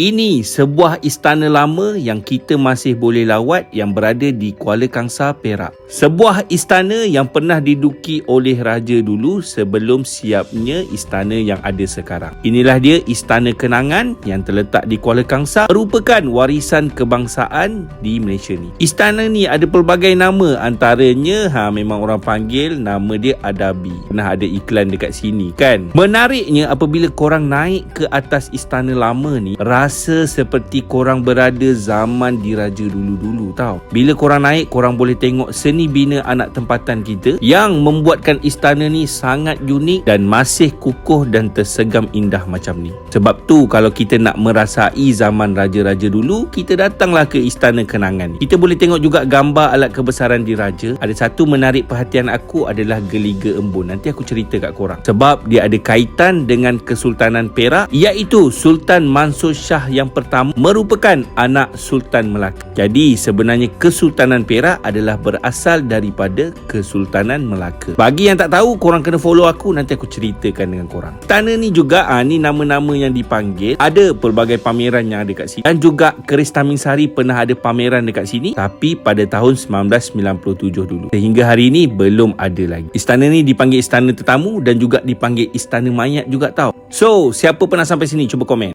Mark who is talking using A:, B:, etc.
A: Ini sebuah istana lama yang kita masih boleh lawat yang berada di Kuala Kangsar, Perak. Sebuah istana yang pernah diduki oleh raja dulu sebelum siapnya istana yang ada sekarang. Inilah dia Istana Kenangan yang terletak di Kuala Kangsar merupakan warisan kebangsaan di Malaysia ni. Istana ni ada pelbagai nama antaranya ha memang orang panggil nama dia Adabi. Pernah ada iklan dekat sini kan. Menariknya apabila korang naik ke atas istana lama ni seperti korang berada zaman diraja dulu-dulu tau. Bila korang naik, korang boleh tengok seni bina anak tempatan kita yang membuatkan istana ni sangat unik dan masih kukuh dan tersegam indah macam ni. Sebab tu kalau kita nak merasai zaman raja-raja dulu, kita datanglah ke istana kenangan ni. Kita boleh tengok juga gambar alat kebesaran diraja. Ada satu menarik perhatian aku adalah geliga embun. Nanti aku cerita kat korang. Sebab dia ada kaitan dengan Kesultanan Perak iaitu Sultan Mansur Shah yang pertama merupakan anak Sultan Melaka. Jadi sebenarnya Kesultanan Perak adalah berasal daripada Kesultanan Melaka. Bagi yang tak tahu, korang kena follow aku nanti aku ceritakan dengan korang. Tanah ni juga ah ni nama-nama yang dipanggil. Ada pelbagai pameran yang ada kat sini. Dan juga Keris Tamin Sari pernah ada pameran dekat sini tapi pada tahun 1997 dulu. Sehingga hari ini belum ada lagi. Istana ni dipanggil istana tetamu dan juga dipanggil istana mayat juga tau. So, siapa pernah sampai sini cuba komen.